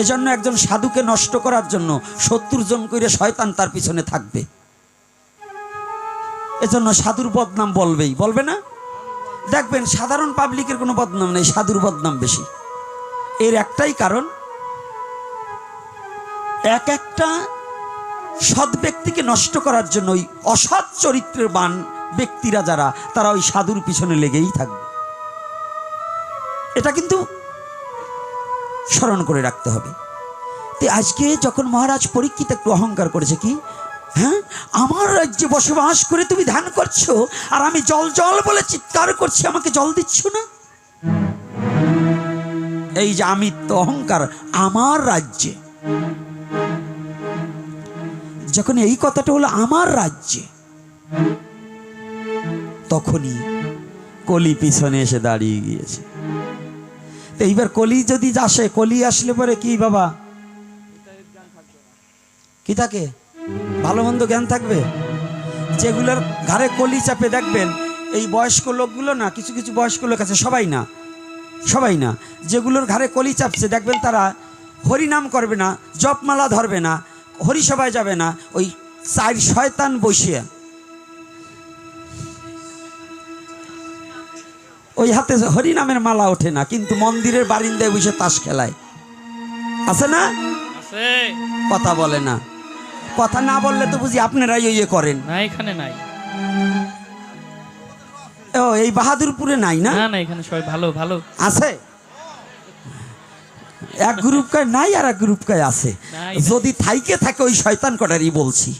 এজন্য একজন সাধুকে নষ্ট করার জন্য সত্তর জন করে শয়তান তার পিছনে থাকবে। এজন্য সাধুর বদনাম বলবেই, বলবে না? দেখবেন সাধারণ পাবলিকের কোনো বদনাম নেই, সাধুর বদনাম বেশি। এর একটাই কারণ, এক একটা সৎ ব্যক্তিকে নষ্ট করার জন্য ওই অসৎ চরিত্রের বান ব্যক্তিরা যারা, তারা ওই সাধুর পিছনে লেগেই থাকবে। এটা কিন্তু স্মরণ করে রাখতে হবে। তো আজকে যখন মহারাজ পরীক্ষিত একটু অহংকার করেছে কি? হ্যাঁ? আমার রাজ্যে বসবাস করে তুমি ধ্যান করছ, আর আমি জল জল বলে চিৎকার করছি, আমাকে জল দিচ্ছ না? এই যে আমি তো অহংকার, আমার রাজ্যে। যখন এই কথাটা হলো আমার রাজ্যে, তখনই কলি পিছনে এসে দাঁড়িয়ে গিয়েছে। তো এইবার কলি যদি আসে, কলি আসলে পরে কি বাবা? কি থাকে? ভালো মন্দ জ্ঞান থাকবে? যেগুলোর ঘাড়ে কলি চাপে দেখবেন, এই বয়স্ক লোকগুলো না, কিছু কিছু বয়স্ক লোক আছে, সবাই না সবাই না, যেগুলোর ঘাড়ে কলি চাপছে, দেখবেন তারা হরিনাম করবে না, জপমালা ধরবে না, হরিসভায় যাবে না, ওই চার শয়তান বসিয়া। ওই হাতে হরিনামের মালা ওঠে না কিন্তু মন্দিরের বারিন্দায় বসে তাস খেলায়। আছে না? আছে। কথা বলে না। কথা না বললে তো বুঝি আপনারাই ইয়ে করেন। না এখানে নাই। ও এই বাহাদুরপুরে নাই না? না এখানে সবাই ভালো ভালো। আছে? এক গ্রুপ কায় নাই আর এক গ্রুপ কায় আছে যদি থাইকে থাকে ওই শয়তান কটারই বলছি।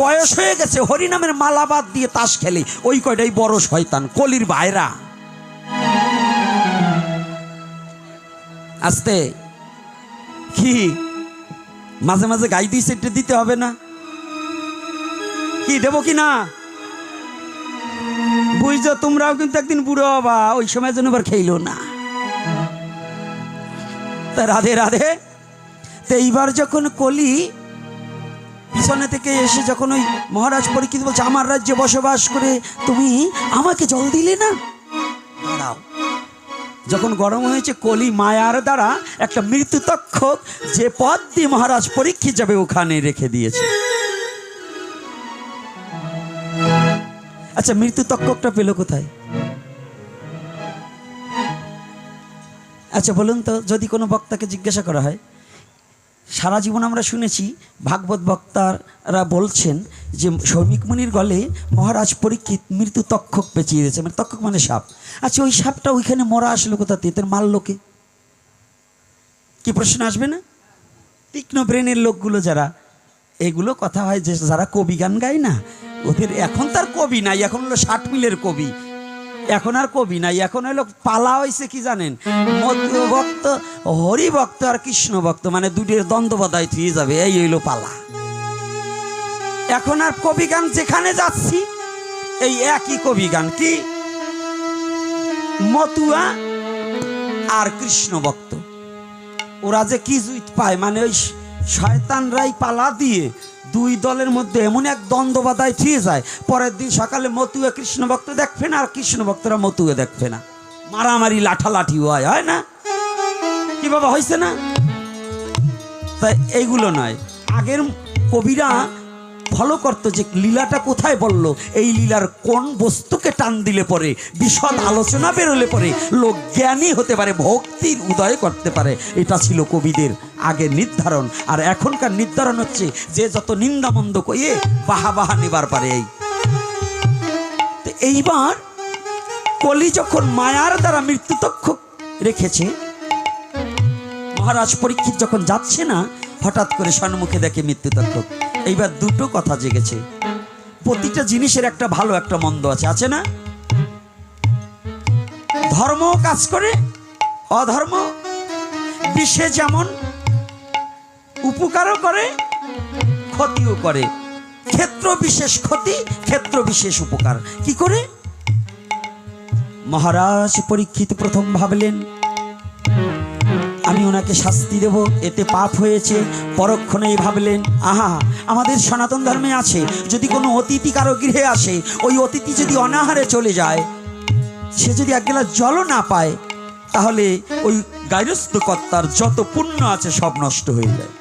বয়স হয়ে গেছে, হরিনামের মালা বাদ দিয়ে তাস খেলে। ওই কয়টাই বড় শয়তান, কলির ভাইরা। আস্তে। কি মাঝে মাঝে গাই দুই সেটে দিতে হবে না। কি দেবো কি না? বুঝছ, তোমরাও কিন্তু একদিন বুড়ো হবা, ওই সময় যেন এবার খেইলো না। তা রাধে রাধে। তো এইবার যখন কলি পিছনে থেকে এসে যখন ওই মহারাজ পরীক্ষিত বলছে, আমার রাজ্যে বসবাস করে তুমি আমাকে জল দিলে না? দাঁড়াও, যখন গরম হয়েছে, কলি মায়ার দ্বারা একটা মৃত্যু তক্ষক যে পদ দিয়ে মহারাজ পরীক্ষিত যাবে, ওখানে রেখে দিয়েছে। আচ্ছা মৃত্যু তক্ষকটা পেল কোথায়? আচ্ছা বলুন তো, যদি কোনো বক্তাকে জিজ্ঞাসা করা হয়। সারা জীবন আমরা শুনেছি, ভাগবত বক্তারা বলছেন যে সৌমিক মুনির গলে মহারাজ পরীক্ষিত মৃত্যু তক্ষক পেঁচিয়ে দিয়েছে। মানে তক্ষক মানে সাপ। আচ্ছা ওই সাপটা ওইখানে মরা আসলো কোথা দিয়ে তোর মারলোকে কি? প্রশ্ন আসবে না? তীক্ষ্ণ ব্রেনের লোকগুলো যারা, এগুলো কথা হয় যে যারা কবি গান গায় না, ওদের এখন তার কবি নাই, এখন হলো ষাট মিলের কবি। এখন আর কবি নাই, এখন হলো পালা হয়েছে কি জানেন? মধ্য ভক্ত হরি ভক্ত আর কৃষ্ণ ভক্ত মানে দুটির দ্বন্দ্ববাদায় থুয়ে যাবে, এই হইল পালা। এখন আর কবি গান যেখানে যাচ্ছি, এই একই কবি গান, কি? মতুয়া আর কৃষ্ণ ভক্ত ওরা যে কি জুইত পায় মানে ওই শয়তানরাই পালা দিয়ে দুই দলের মধ্যে এমন এক দ্বন্দ্ব বাধায় ঠিক যায়। পরের দিন সকালে মতুয়ে কৃষ্ণ ভক্ত দেখবে না, আর কৃষ্ণ ভক্তরা মতুয়ে দেখবে না। মারামারি, লাঠালাঠি হয় হয় না? কি বাবা হয়েছে না? তাই এইগুলো নয়। আগের কবিরা ফলো করতো যে লীলাটা কোথায় বলল? এই লীলার কোন বস্তুকে টান দিলে পরে? বিশদ আলোচনা বেরোলে পরে? লোক জ্ঞানী হতে পারে, ভক্তির উদয় করতে পারে। এটা ছিল কবিদের আগের নির্ধারণ। আর এখনকার নির্ধারণ হচ্ছে যে যত নিন্দামন্দ কইয়ে বাহা বাহা নেবার পারে এই। এইবার কলি যখন মায়ার দ্বারা মৃত্যু তক্ষক রেখেছে, মহারাজ পরীক্ষিত যখন যাচ্ছে না, হঠাৎ করে সম্মুখে দেখে মৃত্যু তক্ষক এইবার দুটো কথা জেগেছে। প্রতিটা জিনিসের একটা ভালো, একটা মন্দ আছে। আছে না? ধর্ম কাজ করে, অধর্ম বিশ্বে যেমন উপকারও করে, ক্ষতিও করে। ক্ষেত্র বিশেষ ক্ষতি, ক্ষেত্র বিশেষ উপকার। কি করে? মহারাজ পরীক্ষিত প্রথম ভাবলেন আমি ওনাকে শাস্তি দেব, এতে পাপ হয়েছে। পরক্ষণেই ভাবলেন, আহা, আমাদের সনাতন ধর্মে আছে, যদি কোনো অতিথি কারও গৃহে আসে, ওই অতিথি যদি অনাহারে চলে যায়, সে যদি এক গেলা জলও না পায়, তাহলে ওই গাইরস্থ কর্তার যত পুণ্য আছে সব নষ্ট হয়ে যায়।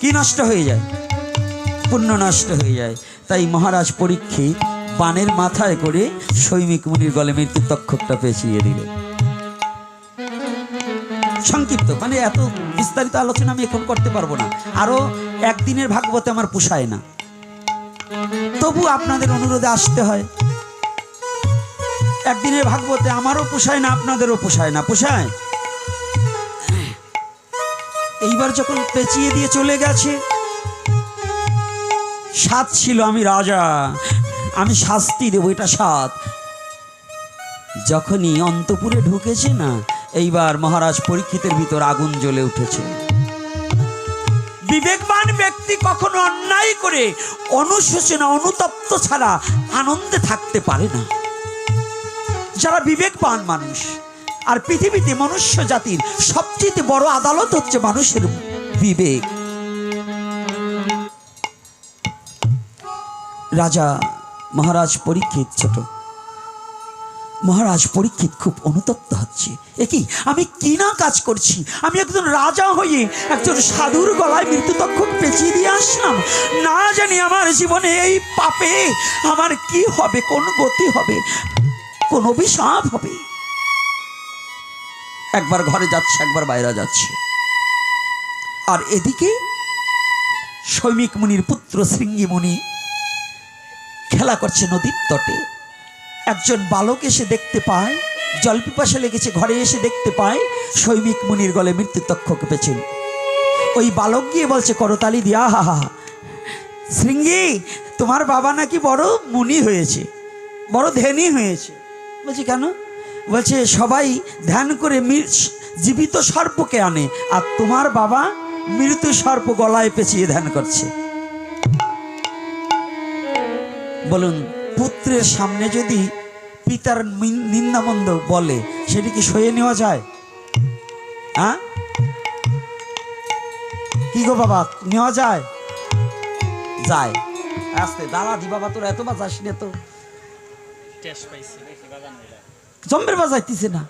কি নষ্ট হয়ে যায়? পুণ্য নষ্ট হয়ে যায়। তাই মহারাজ পরীক্ষিত বানের মাথায় করে সৈমিক মুনির গলে মৃত্যুর তক্ষকটা পেঁচিয়ে দিলেন। সংক্ষিপ্ত। মানে এত বিস্তারিত আলোচনা আমি এখন করতে পারব না। আরও একদিনের ভাগবতে আমার পোষায় না। তবু আপনাদের অনুরোধে আসতে হয়। একদিনের ভাগবতে আমারও পোষায় না, আপনাদেরও পোষায় না। পোষায়? এইবার যখন পেঁচিয়ে দিয়ে চলে গেছে সাত ছিল আমি রাজা। আমি শাস্তি দেবো, এটা সাত যখনই অন্তপুরে ঢুকেছে না এইবার মহারাজ পরীক্ষিতের ভিতর আগুন জ্বলে উঠেছে। বিবেকবান ব্যক্তি কখনো অন্যায় করে, অনুশোচনা, অনুতপ্ত ছাড়া আনন্দে থাকতে পারে না। যারা বিবেকবান মানুষ, আর পৃথিবীতে মনুষ্য জাতির সবচেয়ে বড় আদালত হচ্ছে মানুষের বিবেক। রাজা মহারাজ পরীক্ষিত ছোট। মহারাজ পরীক্ষিত খুব অনুতপ্ত হচ্ছে। এ কি, আমি কি না কাজ করছি? আমি একজন রাজা হয়ে একজন সাধুর গলায় মৃত্যুতক্ষক পেঁচিয়ে দিয়ে আসলাম। না জানি আমার জীবনে এই পাপে আমার কি হবে, কোন গতি হবে, কোন অভিশাপ হবে। একবার ঘরে যাচ্ছে, একবার বাইরে যাচ্ছে। আর এদিকে সৈমিক মুনির পুত্র শৃঙ্গী মুনি খেলা করছে নদীর তটে। একজন বালক এসে দেখতে পায় জল পিপাসা লেগেছে ঘরে এসে দেখতে পায় শৈবিক মুনির গলে মৃত্যু তক্ষক পেছেন ওই বালক গিয়ে বলছে করতালি দিয়া, হা হা শৃঙ্গি, তোমার বাবা নাকি বড় মুনি হয়েছে, বড় ধ্যানী হয়েছে। বলছি, কেন? বলছে, সবাই ধ্যান করে জীবিত সর্পকে আনে, আর তোমার বাবা মৃত্যু সর্প গলায় পেঁচিয়ে ধ্যান করছে। বলুন পুত্রের সামনে যদি পিতার মিন- নিন্দামন্দ বলে সেটি কি সয়ে নেওয়া যায়? হ্যাঁ কি গো বাবা নেওয়া যায়? যায়। আস্তে দাঁড়া দি বাবা তোর এত বাজাস না তো। জম্বের বাজাইতেছে না।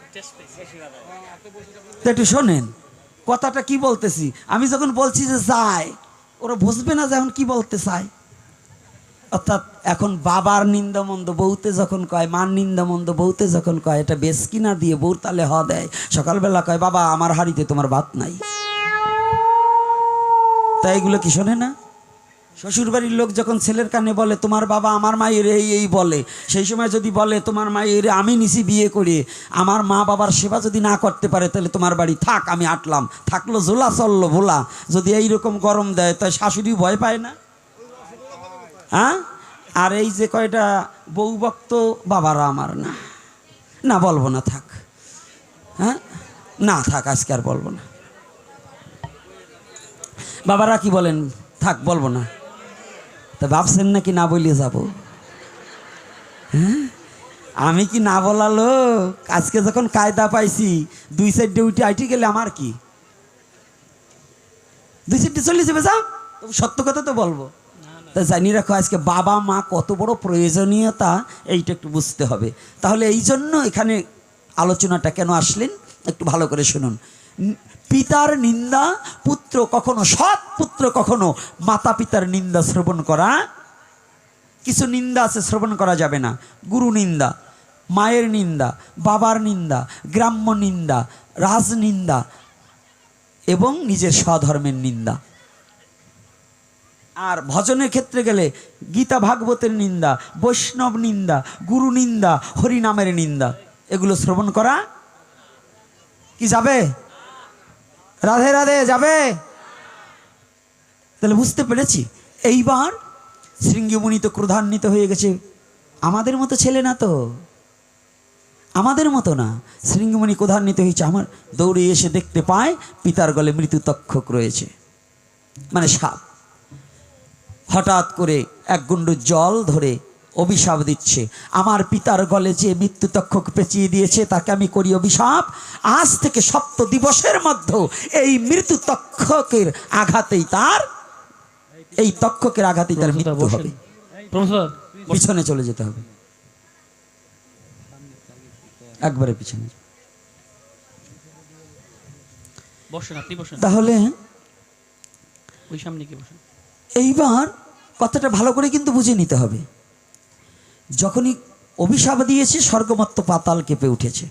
একটু শোনেন কথাটা কি বলতেছি? আমি যখন বলছি যে যায় ওরা বুঝবে না যে এখন কি বলতে চায়। অর্থাৎ এখন বাবার নিন্দামন্দ বউতে যখন কয়, মার নিন্দামন্দ বউতে যখন কয়, এটা বেশ কিনা দিয়ে বউর তালে হ দেয়। সকালবেলা কয়, বাবা, আমার হাড়িতে তোমার ভাত নাই। তাই এগুলো কি শোনে না? শ্বশুরবাড়ির লোক যখন ছেলের কানে বলে, তোমার বাবা আমার মায়ের এই এই বলে, সেই সময় যদি বলে, তোমার মায়ের, আমি নিছি বিয়ে করে, আমার মা বাবার সেবা যদি না করতে পারে, তাহলে তোমার বাড়ি থাক, আমি আটলাম। থাকল জোলা চলল ভোলা। যদি এইরকম গরম দেয়, তাই শাশুড়ি ভয় পায় না? হ্যাঁ? আর এই যে কয়টা বউ ভক্ত বাবারা আমার না। না, বলব না, থাক। হ্যাঁ? না, থাক, আজকে আর বলব না। বাবারা কি বলেন? থাক, বলব না। তা ভাবছেন নাকি না বলিয়ে যাব? হ্যাঁ? আমি কি না বলালো? আজকে যখন কায়দা পাইছি, দুই সাইডে উঠে আইটি গেলে আমার কি? দুই সাইডে চলে যাবে যাও সত্য কথা তো বলব। তা জানি রাখো, আজকে বাবা মা কত বড় প্রয়োজনীয়তা, এইটা একটু বুঝতে হবে। তাহলে এই জন্য এখানে আলোচনাটা কেন আসলেন? একটু ভালো করে শুনুন। পিতার নিন্দা, পুত্র কখনো, সৎ পুত্র কখনো মাতা পিতার নিন্দা শ্রবণ করা, কিছু নিন্দা আছে, শ্রবণ করা যাবে না। গুরু নিন্দা, মায়ের নিন্দা, বাবার নিন্দা, গ্রাম্য নিন্দা, রাজনিন্দা এবং নিজের স্বধর্মের নিন্দা। আর ভজনের ক্ষেত্রে গেলে গীতা, ভাগবতের নিন্দা, বৈষ্ণব নিন্দা, গুরু নিন্দা, হরিনামের নিন্দা, এগুলো শ্রবণ করা কি যাবে? রাধে রাধে যাবে? তাহলে বুঝতে পেরেছি। এইবার শৃঙ্গিমণি তো ক্রোধান্বিত হয়ে গেছে। আমাদের মতো ছেলে না তো? আমাদের মতো না। শৃঙ্গিমণি ক্রোধান্বিত হয়েছে। আমার দৌড়ে এসে দেখতে পায়, পিতার গলে মৃত্যু তক্ষক রয়েছে। মানে সাপ। হঠাৎ করে এক গুন্ডু জল ধরে অভিশাপ দিচ্ছে। আমার পিতার গলে যে মৃত্যু তক্ষক পেঁচিয়ে দিয়েছে তাকে আমি করি অভিশাপ। আজ থেকে সপ্ত দিবসের মধ্যে এই মৃত্যু তক্ষকের আঘাতেই তার এই তক্ষকের আঘাতেই তার মৃত্যু হবে। পিছনে চলে যেতে হবে। একবারে পিছনে। তাহলে এইবার কথাটা ভালো করে কিন্তু বুঝে নিতে হবে। যখনই অভিশাপ দিয়েছে, স্বর্গমত্ত পাতাল কেঁপে উঠেছে।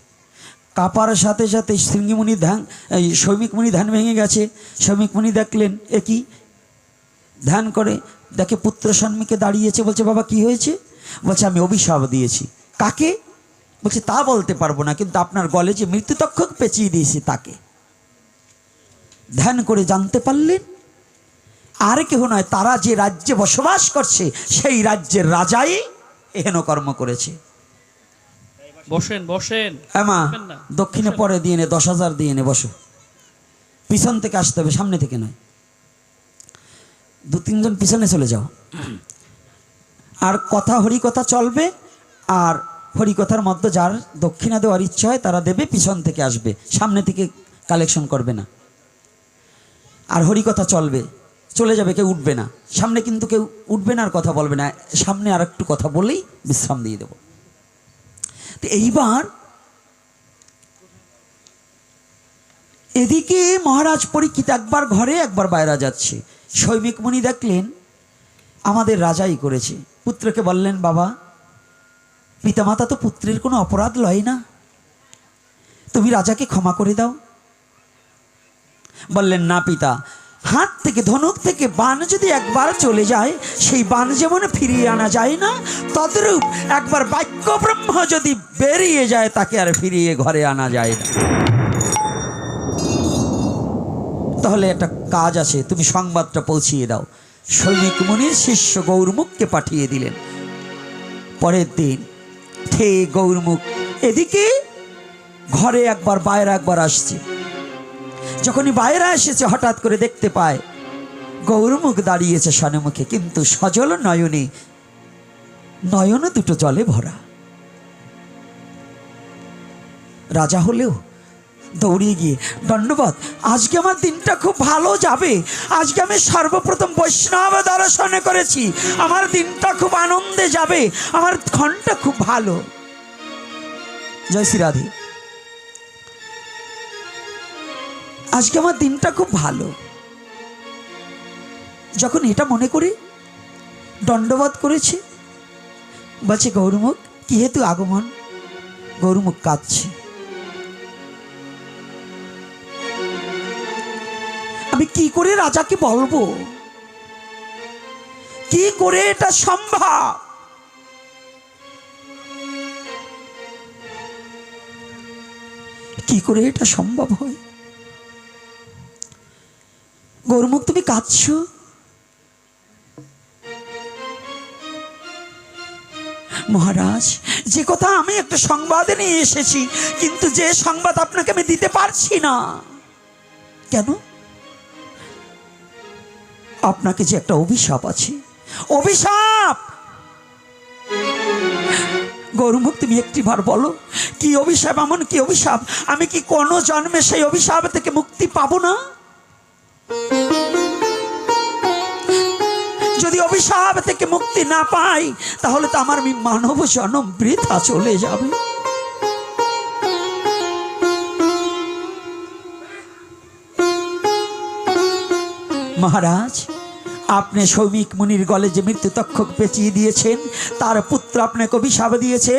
কাপার সাথে সাথে শৃঙ্গিমণি ধ্যান, এই সৌমিকমণি ধ্যান ভেঙে গেছে। সৌমিকমণি দেখলেন, এ কি? ধ্যান করে দেখে পুত্র সন্মিকে দাঁড়িয়েছে, বলছে, বাবা, কি হয়েছে? বলছে, আমি অভিশাপ দিয়েছি। কাকে? বলছে, তা বলতে পারব না, কিন্তু আপনার গলে যে মৃত্যুতক্ষক পেঁচিয়ে দিয়েছি তাকে। ধ্যান করে জানতে পারলেন আর কেহ নয় তারা যে রাজ্যে বসবাস করছে সেই রাজ্যের রাজাই এহেন কর্ম করেছে। বসেন বসেন। হ্যাঁ মা দক্ষিণে পরে দিয়ে নে দশ হাজার দিয়ে নে বসো। পিছন থেকে আসতে হবে সামনে থেকে নয়। দু তিনজন পিছনে চলে যাও। আর কথা হরিকথা চলবে আর হরিকথার মধ্যে যার দক্ষিণা দেওয়ার ইচ্ছা হয় তারা দেবে পিছন থেকে আসবে। সামনে থেকে কালেকশন করবে না। আর হরিকথা চলবে। চলে যাবে, কেউ উঠবে না। সামনে কিন্তু কেউ উঠবে না আর কথা বলবে না। সামনে আর একটু কথা বলেই বিশ্রাম দিয়ে দেবো। তো এইবার এদিকে মহারাজ পরীক্ষিত একবার ঘরে, একবার বাইরে যাচ্ছে। সৈমিক মুনি দেখলেন, আমাদের রাজাই করেছে। পুত্রকে বললেন, বাবা, পিতামাতা তো পুত্রের কোনো অপরাধ লয় না। তুমি রাজাকে ক্ষমা করে দাও। বললেন, না পিতা হাত থেকে, ধনুক থেকে বান যদি একবার চলে যায়, সেই বান যেমন ফিরিয়ে আনা যায় না, তদ্রূপ একবার বাক্য ব্রহ্ম যদি বেরিয়ে যায়, তাকে আর ফিরিয়ে ঘরে আনা যায় না। তাহলে একটা কাজ আছে, তুমি সংবাদটা পৌঁছিয়ে দাও। সৈনিক মুনির শিষ্য গৌরমুখকে পাঠিয়ে দিলেন। পরের দিন থে গৌরমুখ, এদিকে ঘরে একবার, বাইরে একবার আসছে। যখনই বাইরে এসেছে, হঠাৎ করে দেখতে পায় গৌরমুখ দাঁড়িয়েছে সনমুখে কিন্তু সজল নয়নে নয়ন দুটো জলে ভরা। রাজা হলেও দৌড়িয়ে গিয়ে দণ্ডবাদ আজকে আমার দিনটা খুব ভালো যাবে। আজকে আমি সর্বপ্রথম বৈষ্ণব দর্শনে করেছি। আমার দিনটা খুব আনন্দে যাবে। আমার ক্ষণটা খুব ভালো। জয় শ্রী রাধে। আজকে আমার দিনটা খুব ভালো। যখন এটা মনে করে দণ্ডবাদ করেছে, বলছে, গৌরমুখ, কি হেতু আগমন? গৌরমুখ কাঁদছে। আমি কি করে রাজাকে বলব? কি করে এটা সম্ভব? কি করে এটা সম্ভব হয়? গৌরমুখ, তুমি কাঁদছ? মহারাজ, যে কথা আমি একটা সংবাদে নিয়ে এসেছি, কিন্তু যে সংবাদ আপনাকে আমি দিতে পারছি না। কেন? আপনাকে যে একটা অভিশাপ আছে। অভিশাপ! গৌরমুখ, তুমি একটিবার বলো, কি অভিশাপ, এমন কি অভিশাপ? আমি কি কোনো জন্মে সেই অভিশাপ থেকে মুক্তি পাবো না? অভিশাপ থেকে মুক্তি না পাই, তাহলে তো আমার মানব জন্ম বৃথা চলে যাবে। মহারাজ, আপনি সৌমিক মুনির গলে যে মৃত্যু তক্ষক পেঁচিয়ে দিয়েছেন, তার পুত্র আপনাকে অভিশাপ দিয়েছে,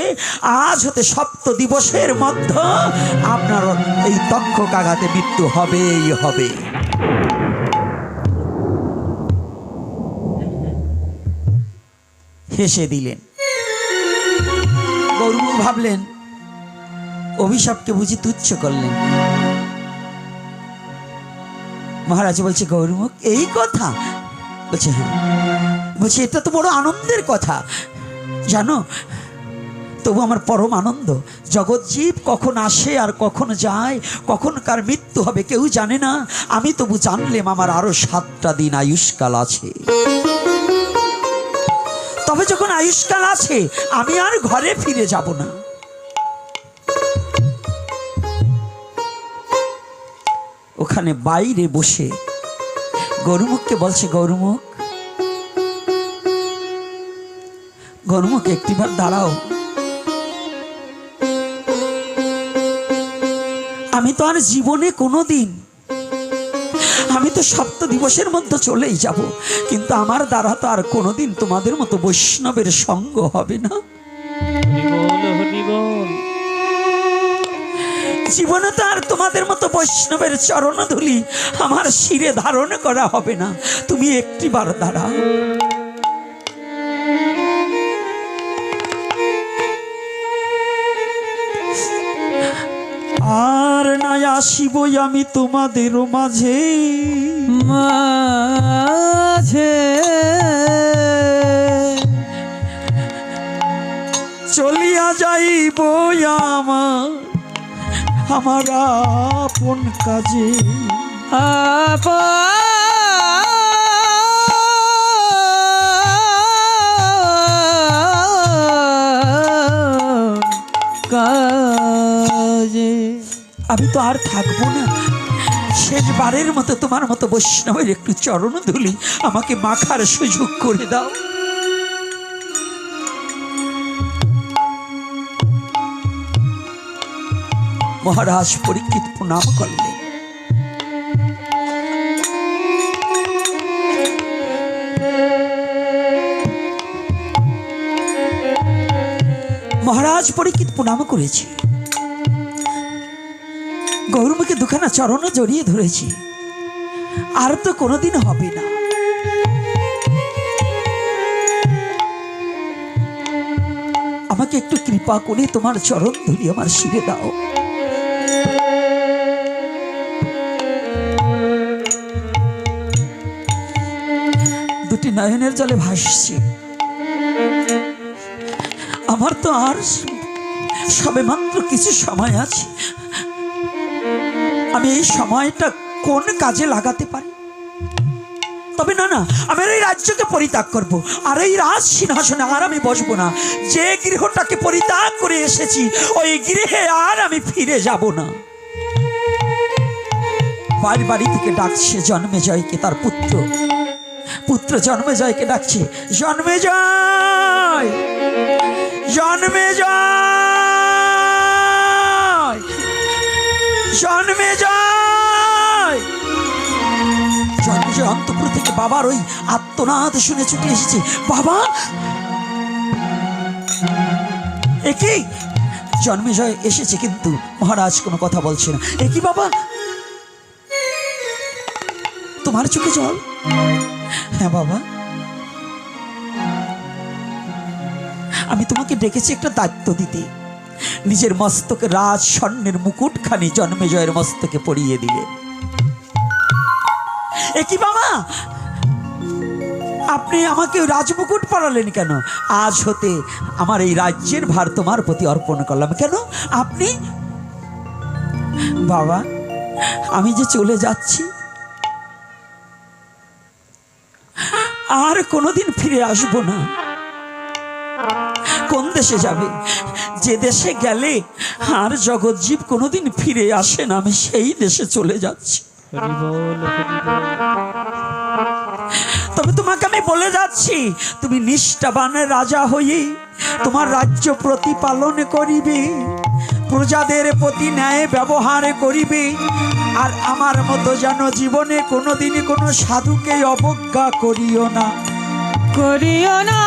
আজ হতে সপ্ত দিবসের মধ্যে আপনার এই তক্ষক আঘাতে মৃত্যু হবেই হবে। হেসে দিলেন। গৌরব ভাবলেন, অভিশাপকে বুঝি তুচ্ছ করলেন। মহারাজ বলছে গৌরমুখ এই কথা? বলছে হ্যাঁ। বলছে, এটা তো বড় আনন্দের কথা। জানো, তবু আমার পরম আনন্দ। জগৎজীব কখন আসে আর কখন যায়, কখন কার মৃত্যু হবে কেউ জানে না। আমি তবু জানলেম আমার আরও সাতটা দিন আয়ুষ্কাল আছে। তবে যখন আয়ুষ্কাল আছে, আমি আর ঘরে ফিরে যাব না। ওখানে বাইরে বসে গরুমুখকে বলছে, গরুমুখ গরুমুখ, একটিবার দাঁড়াও। আমি তো আর জীবনে কোনো দিন তো সপ্ত দিবসের মধ্যে চলেই যাব। কিন্তু আমার দ্বারা তো আর কোনোদিন তোমাদের মতো বৈষ্ণবের সঙ্গ হবে না। জীবনে তো আর তোমাদের মতো বৈষ্ণবের চরণধুলি আমার শিরে ধারণ করা হবে না। তুমি একটিবার দাঁড়াও। আসিবই আমি তোমাদের মাঝে। মাঝে। চলিয়া যাইব আমার আমার আপন কাজে। আপন আমি তো আর থাকব না। শেষবারের মতো তোমার মতো বৈষ্ণবের একটু চরণ ধুলি আমাকে মাখার সুযোগ করে দাও। মহারাজ পরীক্ষিত প্রণাম করলেন মহারাজ পরীক্ষিত প্রণাম করেছে। গৌরমুখে দুখানা চরণও জড়িয়ে ধরেছি। আর তো কোনোদিন হবে না। আমাকে একটু কৃপা করে তোমার চরণ ধরি আমার শিরে দাও। দুটি নয়নের জলে ভাসছে। আমার তো আর সবে মাত্র কিছু সময় আছে। আমি এই সময়টা কোন কাজে লাগাতে পারি? তবে না না, আমি এই রাজ্যকে পরিত্যাগ করব। আর এই রাজ সিংহাসনে আর আমি বসবো না। যে গৃহটাকে পরিত্যাগ করে এসেছি, ওই গৃহে আর আমি ফিরে যাব না। বাড়ি বাড়ি থেকে ডাকছে, জন্মে জয়কে তার পুত্র। পুত্র জন্মে জয়কে ডাকছে, জন্মে জয়! জন্মে জয়! জন্মে যায় জন্মে যায় অন্তপুর থেকে বাবার ওই আত্মনাদ শুনে ছুটে এসেছে। বাবা! একই জন্মে জয় এসেছে কিন্তু মহারাজ কোনো কথা বলছে না। একই বাবা? তোমার চোখে জল? হ্যাঁ বাবা। আমি তোমাকে ডেকেছি একটা দায়িত্ব দিতে। নিজের মস্তকে রাজ স্বর্ণের মুকুটখানি জন্মে জয়ের মস্তকে পরিয়ে দিলে। এ কি বাবা? আপনি আমাকে রাজমুকুট পরালেন কেন? আজ হতে আমার এই রাজ্যের ভার তোমার প্রতি অর্পণ করলাম। কেন? আপনি? বাবা, আমি যে চলে যাচ্ছি, আর কোনোদিন ফিরে আসব না। কোন দেশে যাবে? যে দেশে গেলে আর জগৎজীব কোনোদিন ফিরে আসে না, আমি সেই দেশে চলে যাচ্ছি। তবে তোমাকে আমি বলে যাচ্ছি, তুমি নিষ্ঠাবানের রাজা হয়ে তোমার রাজ্য প্রতিপালন করিবে, প্রজাদের প্রতি ন্যায় ব্যবহার করিবে, আর আমার মতো যেন জীবনে কোনোদিন কোনো সাধুকে অবজ্ঞা করিও না। করিও না।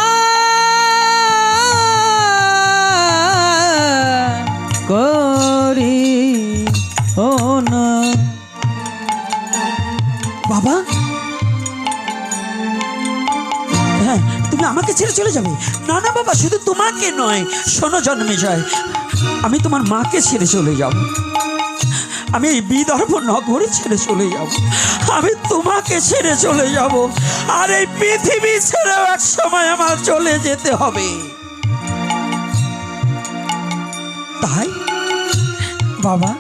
ছেড়ে চলে যাবে। না না বাবা, শুধু তোমাকে নয়, শোনো জন্মে যায় আমি তোমার মাকে ছেড়ে চলে যাব। আমি এই বিদর্ভ নগরে ছেড়ে চলে যাব। আমি তোমাকে ছেড়ে চলে যাব। আর এই পৃথিবী ছেড়েও এক সময় আমার চলে যেতে হবে। তাই? বাবা,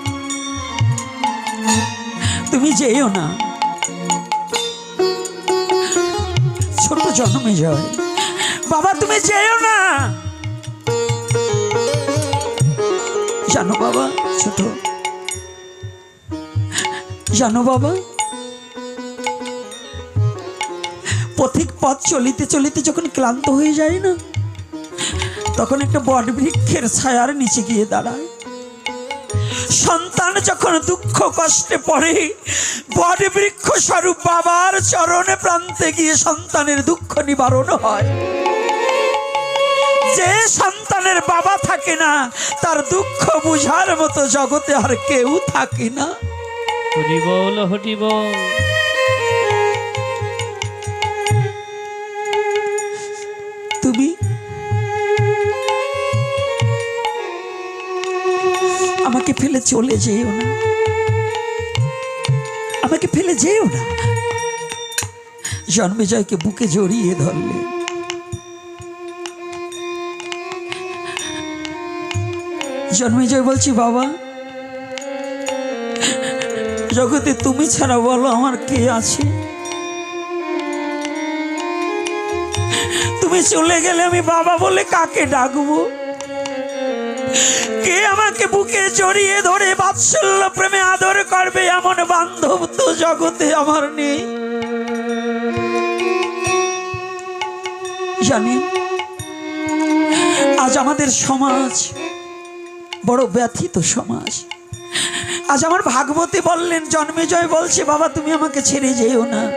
তুমি যেও না। ছোট জন্মে যায় বাবা, তুমি যেও না। জানো বাবা, ছোট। জানো বাবা, পথিক পথ চলিতে চলিতে যখন ক্লান্ত হয়ে যায় না, তখন একটা বট বৃক্ষের ছায়ার নিচে গিয়ে দাঁড়ায়। সন্তান যখন দুঃখ কষ্টে পড়ে, বট বৃক্ষ স্বরূপ বাবার চরণে প্রান্তে গিয়ে সন্তানের দুঃখ নিবারণ হয়। যে সন্তানের বাবা থাকে না তার দুঃখ বুঝার মতো জগতে আর কেউ থাকে না। হরি বল হরি বল তুমি আমাকে ফেলে চলে যেও না। আমাকে ফেলে যেও না। জন্মেজয়কে বুকে জড়িয়ে ধরলে। জন্মেজয় বলছি, বাবা। জগতে তুমি ছাড়া বলো আমার কে আছে। তুমি চলে গেলে আমি বাবা বলে কাকে ডাকবো? কে আমাকে বুকে জড়িয়ে ধরে বাৎসল্য প্রেমে আদর করবে এমন বান্ধব তো জগতে আমার নেই? জানেন, আজ আমাদের সমাজ বড় ব্যথিত সমাজ। আজ আমার ভাগবতী বললেন জন্মেজয় বলছে, বাবা, তুমি আমাকে ছেড়ে যেও না।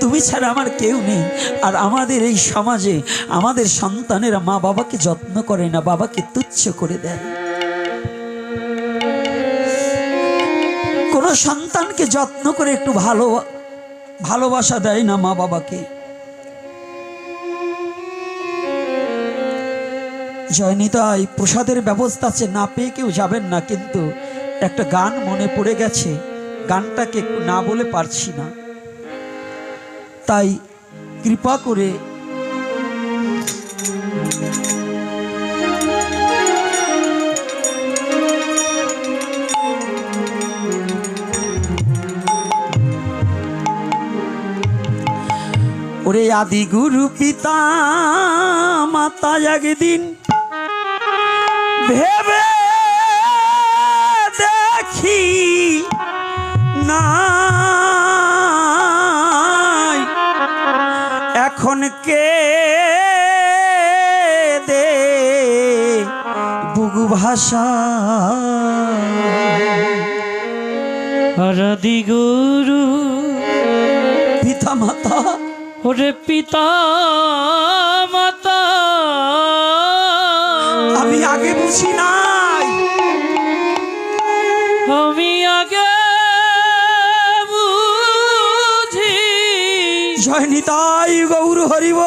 তুমি ছাড়া আমার কেউ নেই। আর আমাদের এই সমাজে আমাদের সন্তানেরা মা বাবাকে যত্ন করে না, বাবাকে তুচ্ছ করে দেয়। কোনো সন্তানকে যত্ন করে একটু ভালো, ভালোবাসা দেয় না মা বাবাকে জয়নিতাই প্রসাদের ব্যবস্থা আছে, না পেয়ে কেউ যাবেন না, কিন্তু একটা গান মনে পড়ে গেছে, গানটাকে না বলে পারছি না। তাই কৃপা করে ওরে আদি গুরু পিতা মাতা একদিন ভেবে দেখি নাই। এখন কে দে বুগু ভাষা? হরদি গুরু পিতা মাতা ওরে পিতা আমি আগে বুঝি নাই। আমি আগে বুঝি। জয় নিতাই গৌর হরিব।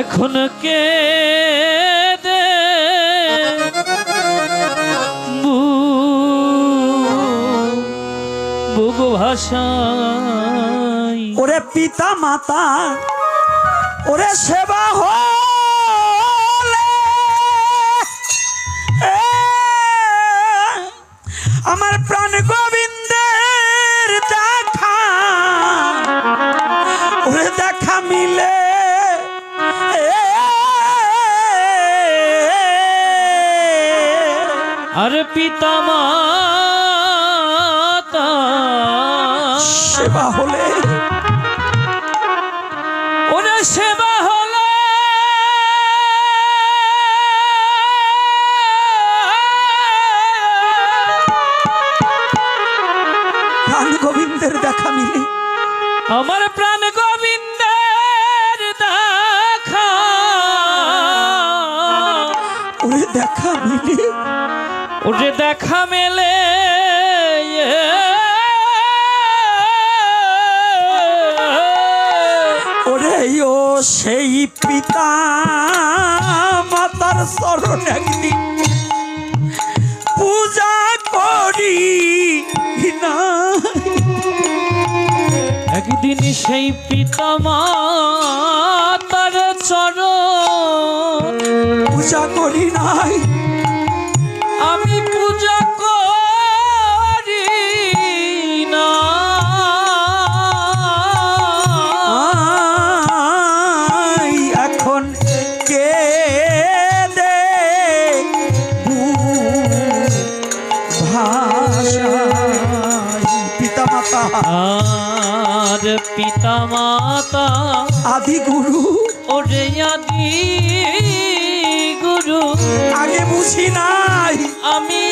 এখন কে ভাষায় ওরে পিতা মাতা ওরে সেবা হলে। এ, আমার প্রাণ গোবিন্দের দেখা। ওরে দেখা মিলে। আর পিতা মাতা সেবা হলে। ওরে সেবা হলো। প্রাণ গোবিন্দের দেখা মিলে আমার প্রাণ গোবিন্দের দেখা। ওরে দেখা মিলে ওরে দেখা সেই পিতা মাতার চরণ একদিন পূজা করি না। একদিন সেই পিতা মাতার চরণ পূজা করি নাই। আমি পূজা আমার পিতা মাতা আদি গুরু। ওরে আদি গুরু। আগে বুঝি নাই। আমি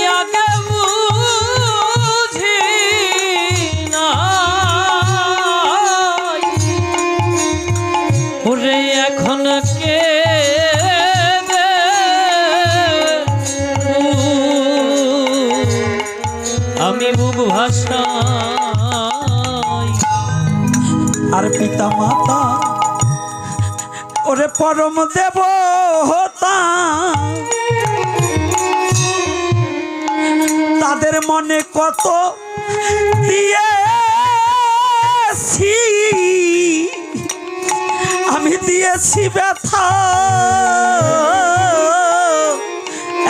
আর পিতা মাতা ওরে পরম দেব হতা তাদের মনে কত দিয়েছি? আমি দিয়েছি ব্যথা।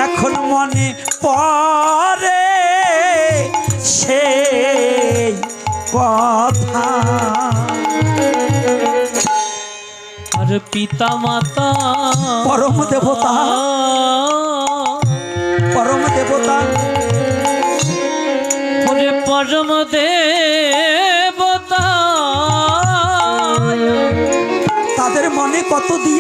এখন মনে পরে সেই কথা। পিতা মাতা পরম দেবতা। পরম দেবতা। ওরে পরম দেবতা। তাদের মনে কত দিয়ে